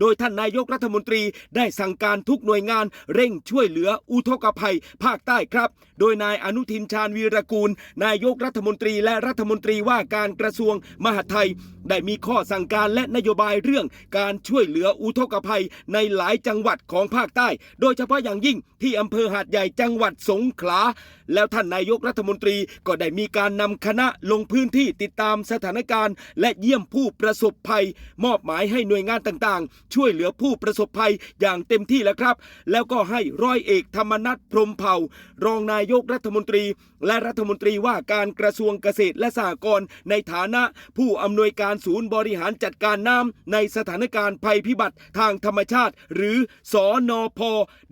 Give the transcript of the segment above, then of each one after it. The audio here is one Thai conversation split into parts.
โดยท่านนายกรัฐมนตรีได้สั่งการทุกหน่วยงานเร่งช่วยเหลืออุทกภัยภาคใต้ครับ โดยนายอนุทินชาญวีรกูล นายกรัฐมนตรีและรัฐมนตรีว่าการกระทรวงมหาดไทย ได้มีข้อสั่งการและนโยบายเรื่องการช่วยเหลืออุทกภัยในหลายจังหวัดของภาคใต้ โดยเฉพาะอย่างยิ่งที่อำเภอหาดใหญ่จังหวัดสงขลา แล้วท่านนายกรัฐมนตรีก็ได้มีการนำคณะลงพื้นที่ติดตามสถานการณ์ และเยี่ยมผู้ประสบภัย มอบหมายให้หน่วยงานต่างๆช่วยเหลือผู้ประสบภัยอย่างเต็มที่แล้วครับ แล้วก็ให้ร้อยเอกธรรมนัฐพรมเผ่ารองนายกรัฐมนตรี และรัฐมนตรีว่าการกระทรวงเกษตรและสหกรณ์ในฐานะผู้อำนวยการศูนย์บริหารจัดการน้ำในสถานการณ์ภัยพิบัติทางธรรมชาติ หรือสอนอพ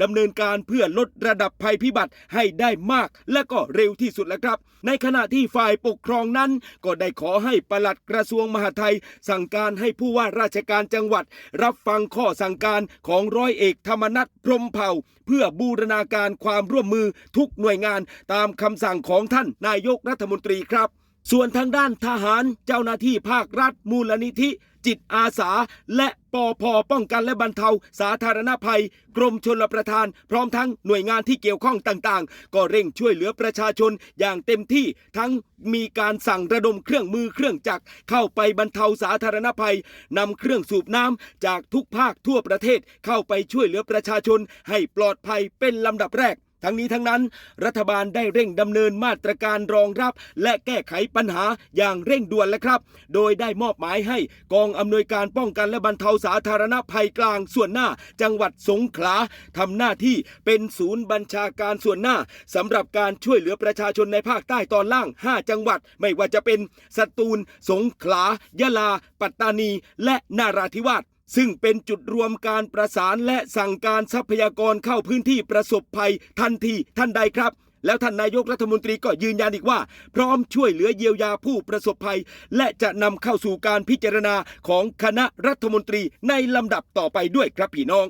ดำเนินการเพื่อลดระดับภัยพิบัติให้ได้มากและก็เร็วที่สุดแล้วครับ ในขณะที่ฝ่ายปกครองนั้น ก็ได้ขอให้ปลัดกระทรวงมหาดไทย สั่งการให้ผู้ว่าราชการจังหวัด รับฟังข้อสั่งการของร้อยเอกธรรมนัฐพรมเผ่า เพื่อบูรณาการความร่วมมือทุกหน่วยงานตามคำสั่งของท่านนายกรัฐมนตรีครับ ส่วนทางด้านทหารเจ้าหน้าที่ภาครัฐมูลนิธิ จิตอาสา และปอพป้องกันและบรรเทา สาธารณภัย กรมชลประทาน พร้อมทั้งหน่วยงานที่เกี่ยวข้องต่างๆ ก็เร่งช่วยเหลือประชาชนอย่างเต็มที่ทั้งมีการสั่งระดมเครื่องมือเครื่องจักรเข้าไปบรรเทาสาธารณภัยนำเครื่องสูบน้ำจากทุกภาคทั่วประเทศเข้าไปช่วยเหลือประชาชนให้ปลอดภัยเป็นลำดับแรก ทั้งนี้ทั้งนั้น รัฐบาลได้เร่งดำเนินมาตรการรองรับ และแก้ไขปัญหาอย่างเร่งด่วนแล้วครับ โดยได้มอบหมายให้กองอำนวยการป้องกันและบรรเทาสาธารณภัยกลางส่วนหน้า จังหวัดสงขลาทำหน้าที่เป็นศูนย์บัญชาการส่วนหน้าสำหรับการช่วยเหลือประชาชนในภาคใต้ตอนล่าง 5 จังหวัด ไม่ว่าจะเป็นสตูล สงขลายะลา ปัตตานี และนาราธิวาส ซึ่งเป็นจุดรวมการประสานและสั่งการทรัพยากรเข้าพื้นที่ประสบภัยทันทีท่านใดครับ แล้วท่านนายกรัฐมนตรีก็ยืนยันอีกว่า พร้อมช่วยเหลือเยียวยาผู้ประสบภัย และจะนำเข้าสู่การพิจารณาของคณะรัฐมนตรีในลำดับต่อไปด้วยครับพี่น้อง